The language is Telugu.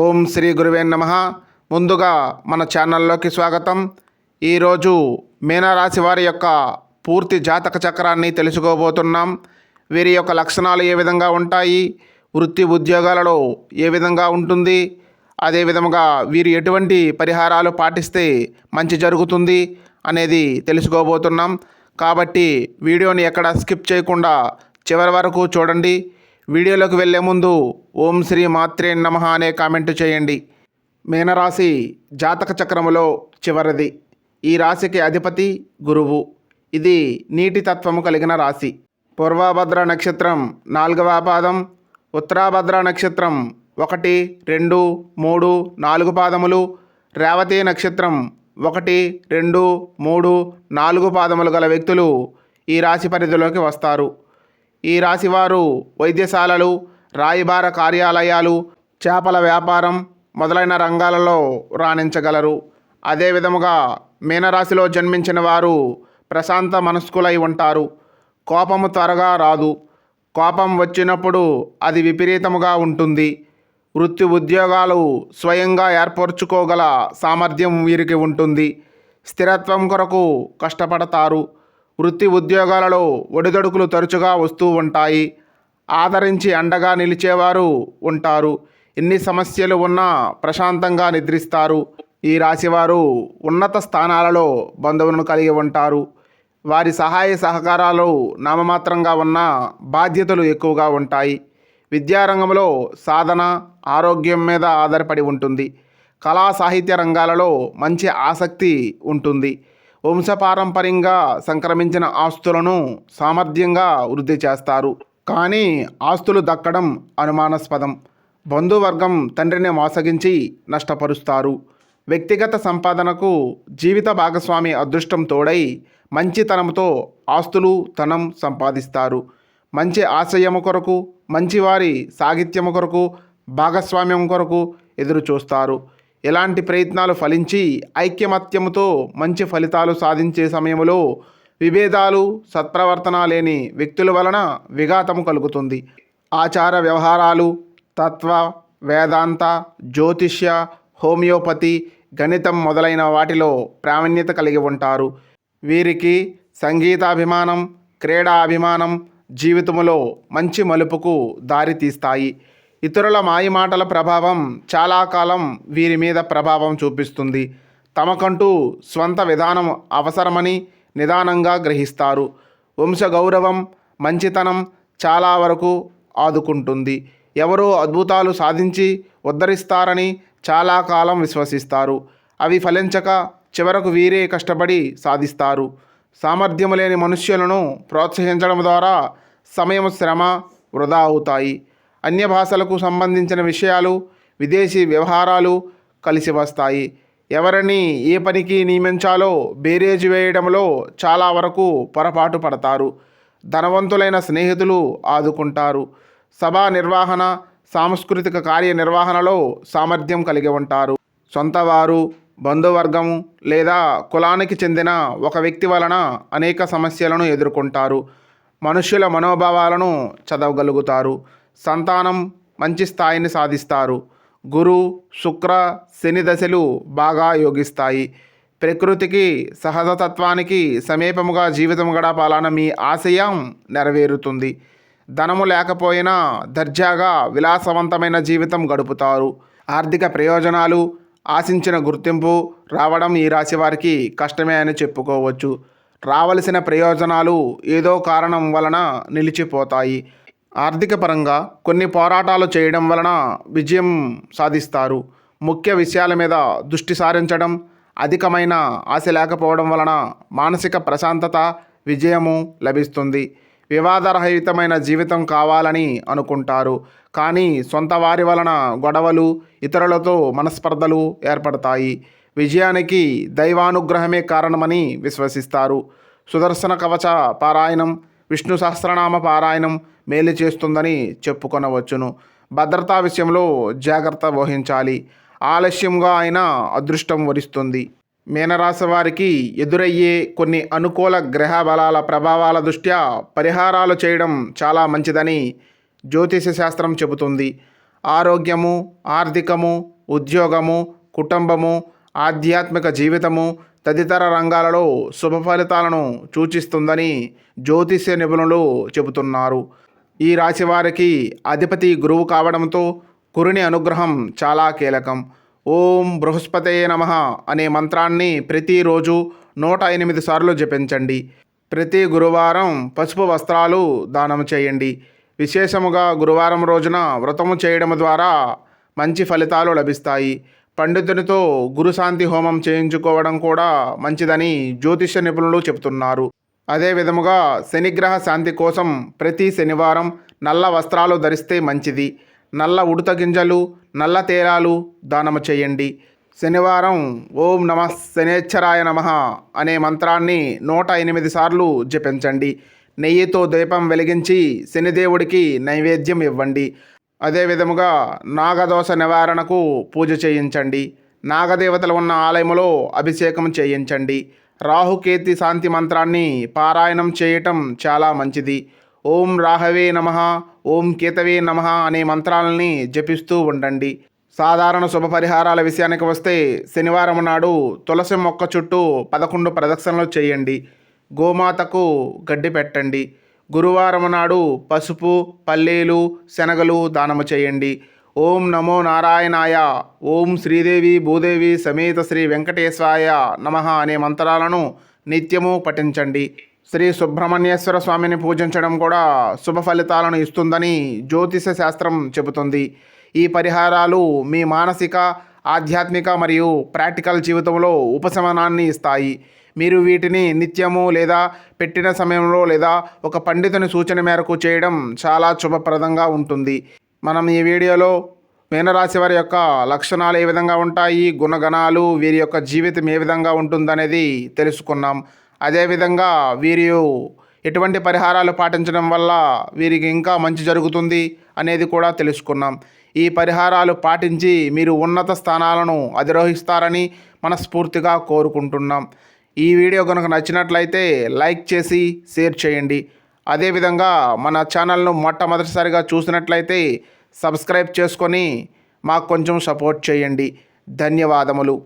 ఓం శ్రీ గురువే నమ. ముందుగా మన ఛానల్లోకి స్వాగతం. ఈరోజు మీనరాశి వారి యొక్క పూర్తి జాతక చక్రాన్ని తెలుసుకోబోతున్నాం. వీరి యొక్క లక్షణాలు ఏ విధంగా ఉంటాయి? వృత్తి ఉద్యోగాలలో ఏ విధంగా ఉంటుంది? అదేవిధముగా వీరు ఎటువంటి పరిహారాలు పాటిస్తే మంచి జరుగుతుంది అనేది తెలుసుకోబోతున్నాం. కాబట్టి వీడియోని ఎక్కడ స్కిప్ చేయకుండా చివరి వరకు చూడండి. వీడియోలోకి వెళ్ళే ముందు ఓం శ్రీ మాత్రే నమ అనే కామెంట్ చేయండి. మీనరాశి జాతక చక్రములో చివరిది. ఈ రాశికి అధిపతి గురువు. ఇది నీటి తత్వము కలిగిన రాశి. పూర్వభద్ర నక్షత్రం నాలుగవ పాదం ఉత్తరాభద్ర నక్షత్రం ఒకటి రెండు మూడు నాలుగు పాదములు రేవతి నక్షత్రం ఒకటి రెండు మూడు నాలుగు పాదములు గల వ్యక్తులు ఈ రాశి పరిధిలోకి వస్తారు. ఈ రాశివారు వైద్యశాలలు రాయబార కార్యాలయాలు చేపల వ్యాపారం మొదలైన రంగాలలో రాణించగలరు. అదే విధముగా మీనరాశిలో జన్మించిన వారు ప్రశాంత మనస్కులై ఉంటారు. కోపము త్వరగా రాదు. కోపం వచ్చినప్పుడు అది విపరీతముగా ఉంటుంది. వృత్తి ఉద్యోగాలు స్వయంగా ఏర్పరచుకోగల సామర్థ్యం వీరికి ఉంటుంది. స్థిరత్వం కొరకు కష్టపడతారు. వృత్తి ఉద్యోగాలలో ఒడిదొడుకులు తరచుగా వస్తూ ఉంటాయి. ఆదరించి అండగా నిలిచేవారు ఉంటారు. ఎన్ని సమస్యలు ఉన్నా ప్రశాంతంగా నిద్రిస్తారు. ఈ రాశివారు ఉన్నత స్థానాలలో బంధువులను కలిగి ఉంటారు. వారి సహాయ సహకారాలు నామమాత్రంగా ఉన్న బాధ్యతలు ఎక్కువగా ఉంటాయి. విద్యారంగంలో సాధన ఆరోగ్యం మీద ఆధారపడి ఉంటుంది. కళా సాహిత్య రంగాలలో మంచి ఆసక్తి ఉంటుంది. వంశపారంపర్యంగా సంక్రమించిన ఆస్తులను సామర్థ్యంగా వృద్ధి చేస్తారు. కానీ ఆస్తులు దక్కడం అనుమానాస్పదం. బంధువర్గం తండ్రిని మోసగించి నష్టపరుస్తారు. వ్యక్తిగత సంపాదనకు జీవిత భాగస్వామి అదృష్టం తోడై మంచితనంతో ఆస్తులు ధనం సంపాదిస్తారు. మంచి ఆశయము కొరకు మంచివారి సాహిత్యము కొరకు భాగస్వామ్యం కొరకు ఎదురు చూస్తారు ఎలాంటి ప్రయత్నాలు ఫలించి ఐక్యమత్యముతో మంచి ఫలితాలు సాధించే సమయంలో విభేదాలు సత్ప్రవర్తన లేని వ్యక్తుల వలన విఘాతము కలుగుతుంది. ఆచార వ్యవహారాలు తత్వ వేదాంత జ్యోతిష్య హోమియోపతి గణితం మొదలైన వాటిలో ప్రావీణ్యత కలిగి ఉంటారు. వీరికి సంగీతాభిమానం క్రీడా అభిమానం జీవితంలో మంచి మలుపుకు దారి తీస్తాయి ఇతరుల మాయమాటల ప్రభావం చాలా కాలం వీరి మీద ప్రభావం చూపిస్తుంది. తమకంటూ స్వంత విధానం అవసరమని నిదానంగా గ్రహిస్తారు. వంశ గౌరవం మంచితనం చాలా వరకు ఆదుకుంటుంది. ఎవరో అద్భుతాలు సాధించి ఉద్ధరిస్తారని చాలా కాలం విశ్వసిస్తారు. అవి ఫలించక చివరకు వీరే కష్టపడి సాధిస్తారు. సామర్థ్యం లేని మనుష్యులను ప్రోత్సహించడం ద్వారా సమయం శ్రమ వృధా అవుతాయి. అన్య భాషలకు సంబంధించిన విషయాలు విదేశీ వ్యవహారాలు కలిసి వస్తాయి. ఎవరిని ఏ పనికి నియమించాలో బేరేజు వేయడంలో చాలా వరకు పొరపాటు పడతారు. ధనవంతులైన స్నేహితులు ఆదుకుంటారు. సభా నిర్వహణ సాంస్కృతిక కార్యనిర్వహణలో సామర్థ్యం కలిగి ఉంటారు. సొంతవారు బంధువర్గము లేదా కులానికి చెందిన ఒక వ్యక్తి వలన అనేక సమస్యలను ఎదుర్కొంటారు. మనుష్యుల మనోభావాలను చదవగలుగుతారు. సంతానం మంచి స్థాయిని సాధిస్తారు. గురు శుక్ర శని దశలు బాగా యోగిస్తాయి. ప్రకృతికి సహజతత్వానికి సమీపముగా జీవితం గడపాలన్న మీ ఆశయం నెరవేరుతుంది. ధనము లేకపోయినా దర్జాగా విలాసవంతమైన జీవితం గడుపుతారు. ఆర్థిక ప్రయోజనాలు ఆశించిన గుర్తింపు రావడం ఈ రాశి వారికి కష్టమే అని చెప్పుకోవచ్చు. రావలసిన ప్రయోజనాలు ఏదో కారణం వలన నిలిచిపోతాయి. ఆర్థిక పరంగా కొన్ని పోరాటాలు చేయడం వలన విజయం సాధిస్తారు. ముఖ్య విషయాల మీద దృష్టి సారించడం అధికమైన ఆశ లేకపోవడం వలన మానసిక ప్రశాంతత విజయము లభిస్తుంది. వివాదరహితమైన జీవితం కావాలని అనుకుంటారు. కానీ సొంత వారి వలన గొడవలు ఇతరులతో మనస్పర్ధలు ఏర్పడతాయి. విజయానికి దైవానుగ్రహమే కారణమని విశ్వసిస్తారు. సుదర్శన కవచ పారాయణం విష్ణు సహస్రనామ పారాయణం మేలు చేస్తుందని చెప్పుకొనవచ్చును. భద్రతా విషయంలో జాగ్రత్త వహించాలి. ఆలస్యంగా అయినా అదృష్టం వరిస్తుంది. మీనరాశి వారికి ఎదురయ్యే కొన్ని అనుకూల గ్రహ బలాల ప్రభావాల దృష్ట్యా పరిహారాలు చేయడం చాలా మంచిదని జ్యోతిష శాస్త్రం చెబుతుంది. ఆరోగ్యము ఆర్థికము ఉద్యోగము కుటుంబము ఆధ్యాత్మిక జీవితము తదితర రంగాలలో శుభ ఫలితాలను సూచిస్తుందని జ్యోతిష్య నిపుణులు చెబుతున్నారు. ఈ రాశి వారికి అధిపతి గురువు కావడంతో కురుని అనుగ్రహం చాలా కీలకం. ఓం బృహస్పతే నమ అనే మంత్రాన్ని ప్రతిరోజు నూట ఎనిమిది సార్లు జపించండి. ప్రతి గురువారం పసుపు వస్త్రాలు దానం చేయండి. విశేషముగా గురువారం రోజున వ్రతము చేయడం ద్వారా మంచి ఫలితాలు లభిస్తాయి. పండితునితో గురుశాంతి హోమం చేయించుకోవడం కూడా మంచిదని జ్యోతిష నిపుణులు చెబుతున్నారు. అదే విధముగా శనిగ్రహ శాంతి కోసం ప్రతి శనివారం నల్ల వస్త్రాలు ధరిస్తే మంచిది. నల్ల ఉడత గింజలు నల్ల తేలాలు దానము చేయండి. శనివారం ఓం నమ శనేశ్వరాయ నమ అనే మంత్రాన్ని నూట ఎనిమిది సార్లు జపించండి. నెయ్యితో దీపం వెలిగించి శనిదేవుడికి నైవేద్యం ఇవ్వండి. అదేవిధముగా నాగదోష నివారణకు పూజ చేయించండి. నాగదేవతలు ఉన్న ఆలయములో అభిషేకం చేయించండి. రాహుకేతి శాంతి మంత్రాన్ని పారాయణం చేయటం చాలా మంచిది. ఓం రాహవే నమ ఓం కేతవే నమ అనే మంత్రాలని జపిస్తూ ఉండండి. సాధారణ శుభ పరిహారాల విషయానికి వస్తే శనివారం నాడు తులసి మొక్క చుట్టూ పదకొండు ప్రదక్షిణలు చేయండి. గోమాతకు గడ్డి పెట్టండి. గురువారం నాడు పసుపు పల్లీలు శనగలు దానము చేయండి. ఓం నమో నారాయణాయ. ఓం శ్రీదేవి భూదేవి సమేత శ్రీ వెంకటేశ్వరాయ నమ అనే మంత్రాలను నిత్యము పఠించండి. శ్రీ సుబ్రహ్మణ్యేశ్వర స్వామిని పూజించడం కూడా శుభ ఫలితాలను ఇస్తుందని జ్యోతిష శాస్త్రం చెబుతుంది. ఈ పరిహారాలు మీ మానసిక ఆధ్యాత్మిక మరియు ప్రాక్టికల్ జీవితంలో ఉపశమనాన్ని ఇస్తాయి. మీరు వీటిని నిత్యము లేదా పెట్టిన సమయంలో లేదా ఒక పండితుని సూచన మేరకు చేయడం చాలా శుభప్రదంగా ఉంటుంది. మనం ఈ వీడియోలో మీనరాశి వారి యొక్క లక్షణాలు ఏ విధంగా ఉంటాయి గుణగణాలు వీరి యొక్క జీవితం ఏ విధంగా ఉంటుందనేది తెలుసుకున్నాం. అదేవిధంగా వీరు ఎటువంటి పరిహారాలు పాటించడం వల్ల వీరికి ఇంకా మంచి జరుగుతుంది అనేది కూడా తెలుసుకున్నాం. ఈ పరిహారాలు పాటించి మీరు ఉన్నత స్థానాలను అధిరోహిస్తారని మనస్ఫూర్తిగా కోరుకుంటున్నాం. ఈ వీడియో కనుక నచ్చినట్లయితే లైక్ చేసి షేర్ చేయండి. అదేవిధంగా మన ఛానల్ను మొట్టమొదటిసారిగా చూసినట్లయితే సబ్స్క్రైబ్ చేసుకొని మాకు కొంచెం సపోర్ట్ చేయండి. ధన్యవాదములు.